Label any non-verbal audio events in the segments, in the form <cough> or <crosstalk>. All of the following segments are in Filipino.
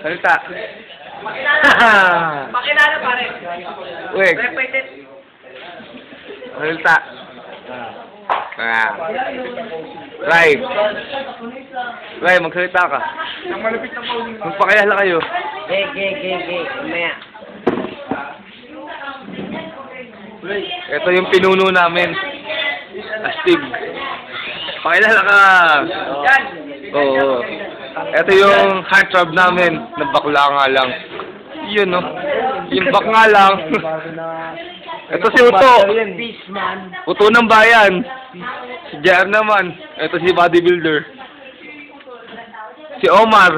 Salita. <laughs> Pakilala. Pakilala pare. Wait. Repeated. Salita. Ah. Ray. Ray, magsalita ka. Ang malapit na pauling. Magpakilala kayo. Ge, ge, ge, ge. Mamaya. Ito yung pinuno namin. Astig. Pakilala ka. Yan. Oo. Ito yung heartthrob namin. Na bakla nga lang. Yun, no? Yung bak nga lang. <laughs> Ito si Uto. Uto ng bayan. Si JR naman. Ito si bodybuilder. Si Omar.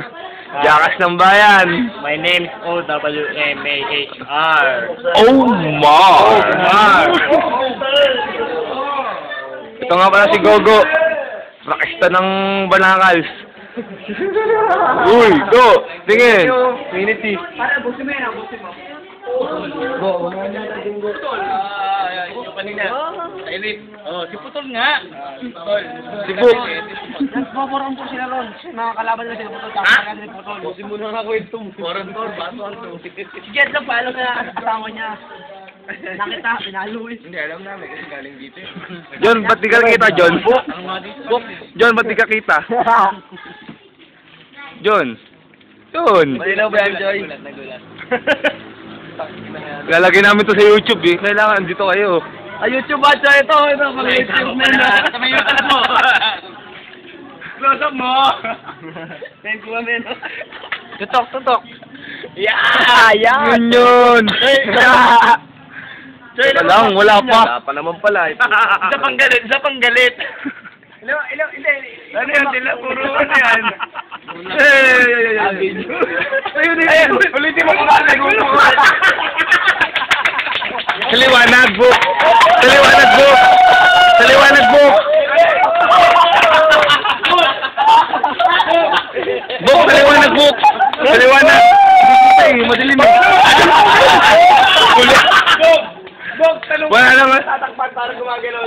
Jakas ng bayan. My name is O-W-M-A-H-R. Omar. Omar. Ito nga pala si Gogo. Rakista ng Banakals. Uy, go! Tingin! Unity. Para, busin mo yan, ah, busin mo. Go, una na natin go. Ah, yung kanina. Elite. Oh, si Putol nga. Putol. Si Book. Nagpaparang po sila ron. Mga kalaban nila sila putol. Ha? na putol. Busin mo na nga kwento mo. Foreign tour, baso to. Si Jet lang palo na asawa niya. Nakita, pinalo eh. Hindi, alam namin kasi galing dito eh. John, ba't di ka kita, John? Ang. John, ba't di ka kita? <laughs> John. John. Malinaw ba yan, Joy? Nagulat, nagulat. Lalagay namin to sa YouTube eh. Kailangan dito kayo. Ay, YouTube ba siya ito? Ito, mga YouTube na na. Tumayo ka na mo. Close up mo. <laughs> Thank you, amen. Tutok, tutok. Yeah! Yeah! Yun yun. Joy, <laughs> Wala lang, wala pa. Wala pa naman pala. Isa pang galit, isa pang galit. Hello, hello, hindi. Ano yan sila? Puro ano yan? Ayun, ayun. Ulitin mo kung bakit Saliwanag, book. Saliwanag, book. Saliwanag, book. Book, saliwanag, book. Saliwanag. Ay, madilim. Uli. Bog, talong. Wala naman. Tatakpan para gumagalaw.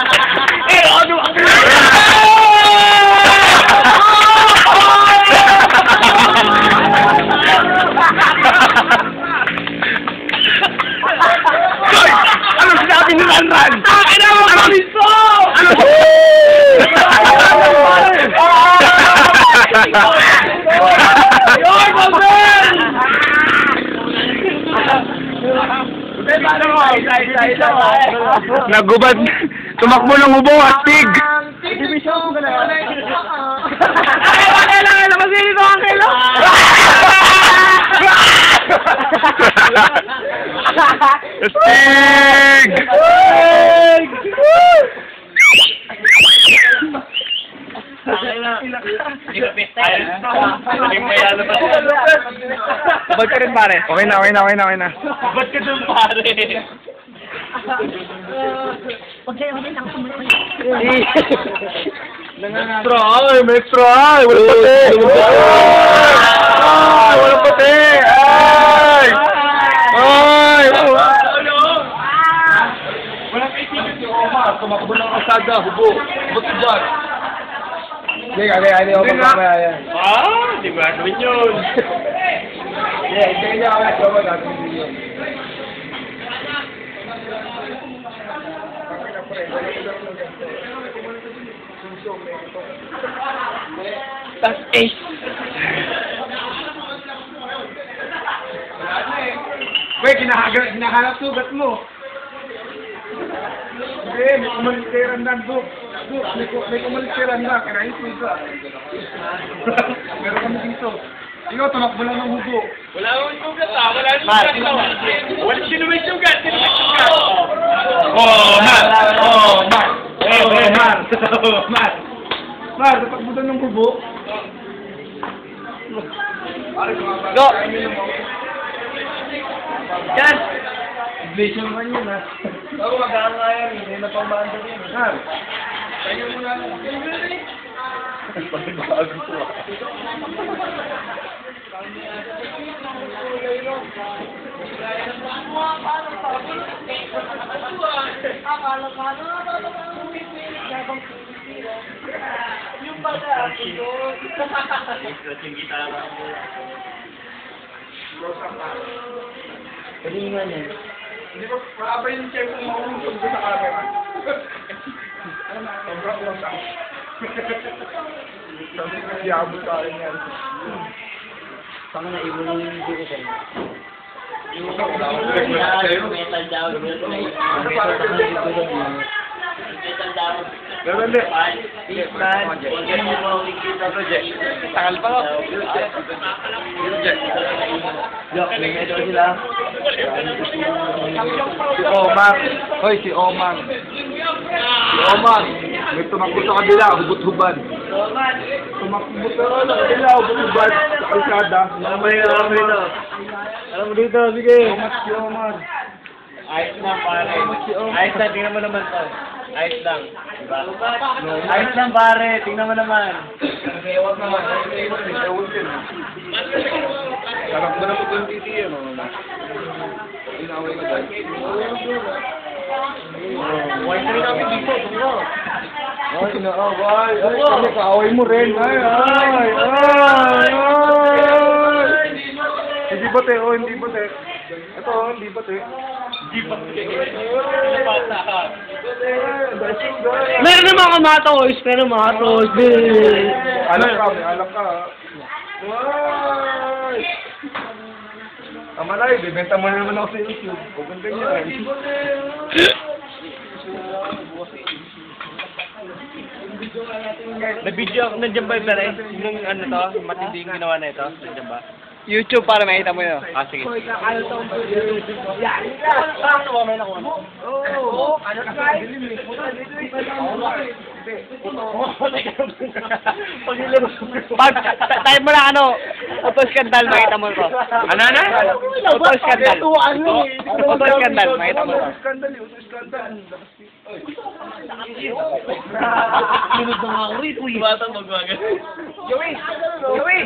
Eh, <laughs> Nagubad. Tumakbo ng ubo, astig. Ay, kailangan na kasi dito ang Astig! Hindi mo yan ka rin pare? Okay na, okay na, okay na, okay na. Ba't ka dun pare? Extra ay, may extra ay, wala pati. Ay, wala pati. Ay! Ay! Walang kaibigan si Omar. Tumakbo ng kasada, hubo. Ba't ka dyan? Hindi, kaya hindi ako magkamaya yan. Ah, di ba? Gawin yun. Hindi, hindi niya ako nagkamaya gagawin yun. Tas ace. Wait, hinahanap sugat mo. Hindi, kay Randan, Buk. Buk, may, may kumalit kay Randan, kinahin sugat. <laughs> Meron kami dito. Ikaw, tumakbo lang ng hubo. Wala akong sugat ah. Wala akong sugat to. Wala sino may sugat. Sino may sugat? Oh, Mar! Oh, Mar! Oh, Mar! Oh, Mar! Mar, tumakbo doon ng hubo. Go! Yan! Vision man yun, ha? Ako mag-aanga yan. Hindi na pang maanda yan. Mar! Tayo mo na. Bago ko, ah. Akala ka na, Yung gitara. Kalingan yan. Hindi ko, maraba yung check kung maulutog ko sa camera. Sobrang up. Sabi ko, yabot ka rin yan. Saka na ibon yung dugo ko. Metal down. Ano pa? Metal down. Pero hindi. Takal pa ko. Yok, may medyo sila. Si Omar. Hoy, si Omar. Si Omar. May tumakbo sa kabila, hubot-huban. Tumakbo sa ano, kabila, ubod-ubad sa kalsada. Alam mo dito, alam mo dito. Alam mo dito, sige. Si Omar. Ayos lang, pare. Ayos lang, tingnan mo naman to. Ayos lang. Diba? Ayos lang, pare. Tingnan mo naman. Ewan naman. Ewan yun. Sarap na po yung titi yun. Inaway ka dahil. Buhay na rin kami dito. Mo. Ay, inaaway. Ay, kami kaaway mo rin. Ay, ay, ay, ay. Hindi ba te? Oh, hindi ba te? Ito, hindi ba te? Di ba? Ka. Meron naman ako mga toys, pero mga toys. Alak ka, alak ka. Ay! Eh, bibenta mo na naman ako sa YouTube. Huwag kang ganyan. Na-video ako, nandiyan ba yung pare? Yung ano to, matindi yung ginawa na ito? Nandiyan ba? YouTube para makita mo yun. Ah, sige. Pag, ta- tayo mo na ano, utol skandal, makita mo ko. Ano na? Utol skandal. Utol skandal, makita mo ko. Skandal yun, skandal. Lunod na nga ako rito, eh. Bata magwaga. Joey! Joey!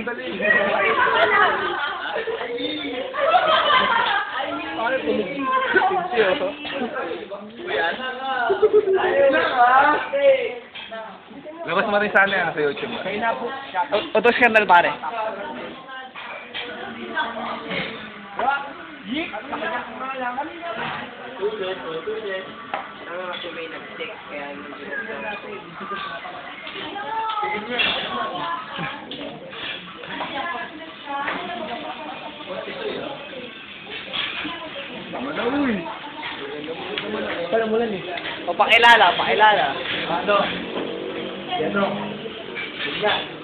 Labas mo rin sana yan sa YouTube. Utol skandal pare. Tama na, uy. Parang mulan eh. O pakilala, pakilala. Ano? Yan o.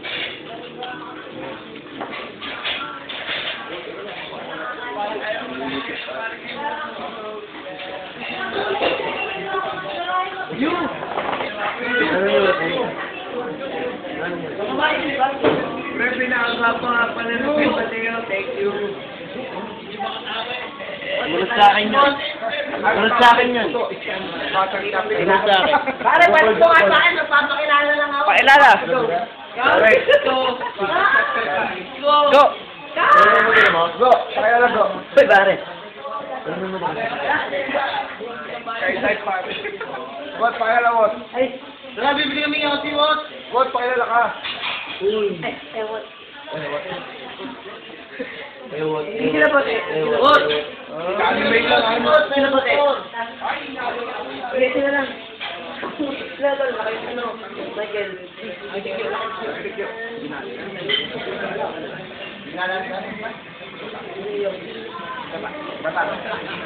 Pre, pinakasama nga pala ng Mateo. Thank you. Mulat sa akin yun. Mulat sa akin yun. Mulat sa akin. Pare, pwede ko nga sa akin, magpapakilala lang ako. Pakilala. Pare. Go. Go, pakilala go. Uy, pare. Kay side What, pakilala what? Tara, bibili kami ng si Wat. What, pakilala ka? Ay, ewan. Ewan. Hindi sila po, eh. Ewan. Anime lang, ano? Sila po, eh. Hindi sila lang. Sila laki, ano, Michael. Bata.